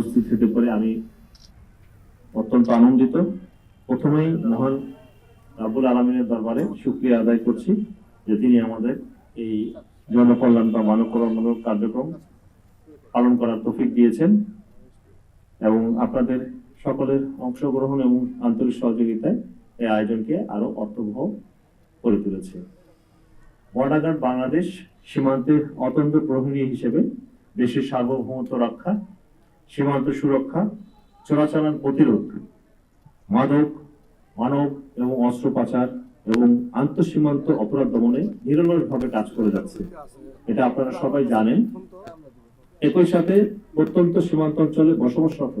উপস্থিত হতে পারে, আমি অত্যন্ত আনন্দিত। প্রথমেই মহান রাবুল আলমিনের দরবারে শুক্রিয়া আদায় করছি যে তিনি আমাদের এই জনকল্যাণ বা মানব কল্যাণমূলক কার্যক্রম পালন করার তৌফিক দিয়েছেন এবং আপনাদের সকলের অংশগ্রহণ এবং আন্তরিক সহযোগিতায় এই আয়োজনকে আরও অর্থবহ করে তুলেছে। বর্ডাগার্ড বাংলাদেশ সীমান্তের অতন্ত্র প্রহরী হিসেবে দেশের সার্বভৌমত্ব রক্ষা সীমান্ত সুরক্ষা চোরাচালান প্রতিরোধ, মাদক, মানব এবং অস্ত্র পাচার এবং আন্তঃসীমান্ত অপরাধ দমনে নিরলসভাবে কাজ করে যাচ্ছে। এটা আপনারা সবাই জানেন। একই সাথে প্রত্যন্ত সীমান্ত অঞ্চলে বসবাসরত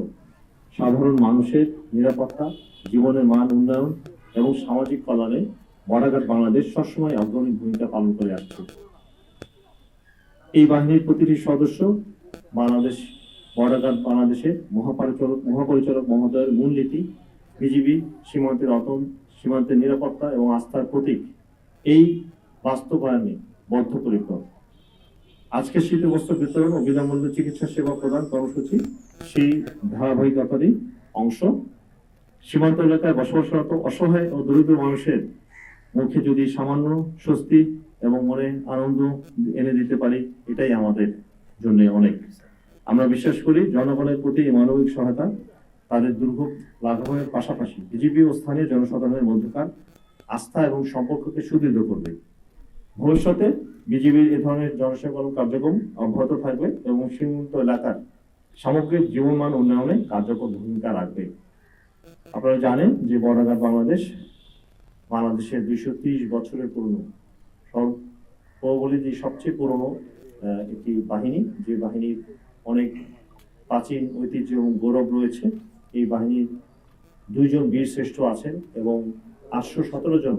সাধারণ মানুষের নিরাপত্তা, জীবনের মান উন্নয়ন এবং সামাজিক কল্যাণে বর্ডার বাংলাদেশ সবসময় অগ্রণী ভূমিকা পালন করে আসছে। এই বাহিনীর প্রতিটি সদস্য বাংলাদেশ বর্ডার বাংলাদেশের মহাপরিচালক মহাপরিচালক মহোদয়ের মূলনীতি, বিজিবি, সীমান্তের অতন সীমান্তের নিরাপত্তা এবং আস্থার প্রতীক। এই বাস্তবায়নে বদ্ধপরিকর। আজকে শীত বস্ত্র বিতরণ ও বিনামূল্য চিকিৎসা সেবা প্রদান কর্মসূচি সেই ধারাবাহিকতারই অংশ। সীমান্ত এলাকায় বসবাসরত অসহায় ও দরিদ্র মানুষের মুখে যদি সামান্য স্বস্তি এবং মনে আনন্দ এনে দিতে পারি, এটাই আমাদের জন্য অনেক। আমরা বিশ্বাস করি জনগণের প্রতি মানবিক সহায়তা তাদের দুর্ভোগ লাঘবের পাশাপাশি বিজেপি ও স্থানীয় জনসাধারণের মধ্যকার আস্থা এবং সম্পর্ককে সুদৃঢ় করবে। ভবিষ্যতে বিজেপির এ ধরনের জনসেবা কার্যক্রম অব্যাহত থাকবে এবং সীমান্ত এলাকার সামগ্রিক জীবনমান উন্নয়নে কার্যকর ভূমিকা রাখবে। আপনারা জানেন যে বর্ডার বাংলাদেশ বাংলাদেশের দুইশো ত্রিশ বছরের পুরনো সর্বোপরি যে সবচেয়ে পুরনো একটি বাহিনী, যে বাহিনীর অনেক প্রাচীন ঐতিহ্য এবং গৌরব রয়েছে। এই বাহিনীর দুইজন বীর শ্রেষ্ঠ আছেন এবং আটশো সতেরো জন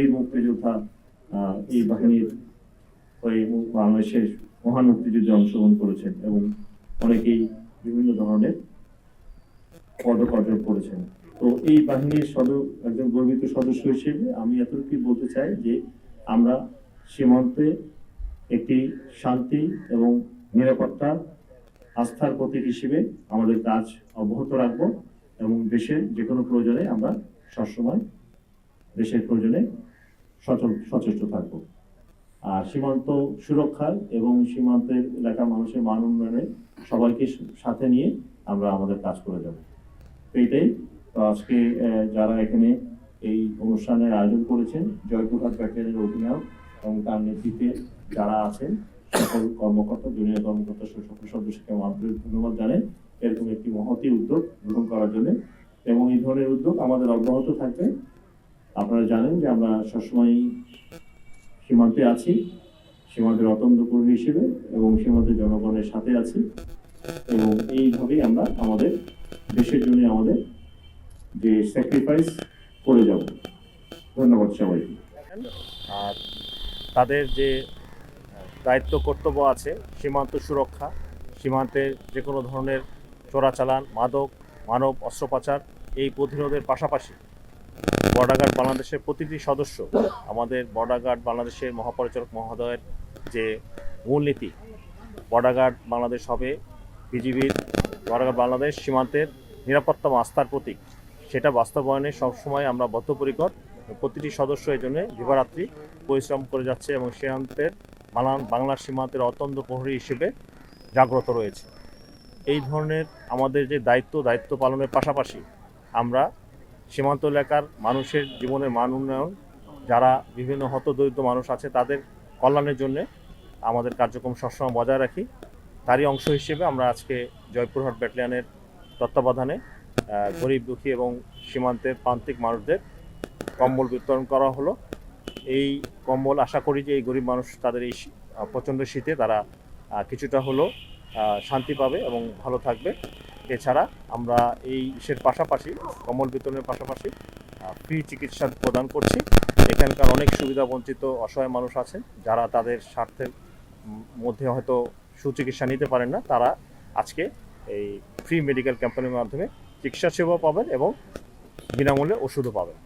এই মুক্তিযোদ্ধা এই বাহিনীর হয়ে বাংলাদেশের মহান মুক্তিযুদ্ধে অংশগ্রহণ করেছেন এবং অনেকেই বিভিন্ন ধরনের পদক অর্জন করেছেন। তো এই বাহিনীর সদ একজন গর্বিত সদস্য হিসেবে আমি এতটুকু বলতে চাই যে আমরা সীমান্তে একটি শান্তি এবং নিরাপত্তা আস্থার প্রতীক হিসেবে আমাদের কাজ অব্যাহত রাখব এবং দেশের যে কোনো প্রয়োজনে আমরা সবসময় দেশের প্রয়োজনে সচল, সচেষ্ট থাকব। আর সীমান্ত সুরক্ষার এবং সীমান্তের এলাকার মানুষের মান উন্নয়নে সবাইকে সাথে নিয়ে আমরা আমাদের কাজ করে যাব। তো আজকে যারা এখানে এই অনুষ্ঠানের আয়োজন করেছেন, জয়পুরহাট ব্যাটালিয়নের অধিনায়ক এবং তার নেতৃত্বে যারা আছেন সকল কর্মকর্তা, জুনিয়র কর্মকর্তা সকল সদস্যকে আমার ধন্যবাদ জানাই। এরকম একটি মহতি উদ্যোগ গ্রহণ করার জন্য। এবং এই ধরনের উদ্যোগ আমাদের অব্যাহত থাকবে। আপনারা জানেন যে আমরা সবসময় সীমান্তে আছি, সীমান্তের অতন্ত হিসেবে এবং সীমান্তের জনগণের সাথে আছি। এবং এইভাবেই আমরা আমাদের দেশের জন্য আমাদের যে স্যাক্রিফাইস করে যাব। ধন্যবাদ সবাইকে। আর তাদের যে দায়িত্ব, কর্তব্য আছে, সীমান্ত সুরক্ষা সীমান্তে যে কোনো ধরনের চোরাচালান, মাদক, মানব অস্ত্র পাচার এই প্রতিরোধের পাশাপাশি বর্ডার গার্ড বাংলাদেশের প্রতিটি সদস্য, আমাদের বর্ডার গার্ড বাংলাদেশের মহাপরিচালক মহোদয়ের যে মূলনীতি, বর্ডার গার্ড বাংলাদেশ হবে বিজিবির, বর্ডার গার্ড বাংলাদেশ সীমান্তের নিরাপত্তা আস্থার প্রতীক। সেটা বাস্তবায়নে সবসময় আমরা বদ্ধপরিকর প্রতিটি সদস্য এই জন্য দিবারাত্রি পরিশ্রম করে যাচ্ছে এবং সীমান্তের বাংলা সীমান্তের অত্যন্ত প্রহরী হিসেবে জাগ্রত রয়েছে। এই ধরনের আমাদের যে দায়িত্ব দায়িত্ব পালনের পাশাপাশি আমরা সীমান্ত এলাকার মানুষের জীবনের মান উন্নয়ন, যারা বিভিন্ন হতদরিদ্র মানুষ আছে তাদের কল্যাণের জন্য আমাদের কার্যক্রম সবসময় বজায় রাখি। তারই অংশ হিসেবে আমরা আজকে জয়পুরহাট ব্যাটালিয়নের তত্ত্বাবধানে গরিব দুঃখী এবং সীমান্তের প্রান্তিক মানুষদের কম্বল বিতরণ করা হলো। এই কম্বল আশা করি যে এই গরিব মানুষ তাদের এই প্রচণ্ড শীতে তারা কিছুটা হলো শান্তি পাবে এবং ভালো থাকবে। এছাড়া আমরা এই ইসের পাশাপাশি, কম্বল বিতরণের পাশাপাশি ফ্রি চিকিৎসা প্রদান করছি। এখানকার অনেক সুবিধা বঞ্চিত, অসহায় মানুষ আছেন, যারা তাদের স্বার্থের মধ্যে হয়তো সুচিকিৎসা নিতে পারেন না। তারা আজকে এই ফ্রি মেডিকেল ক্যাম্পেনের মাধ্যমে চিকিৎসা সেবা পাবেন এবং বিনামূল্যে ওষুধও পাবেন।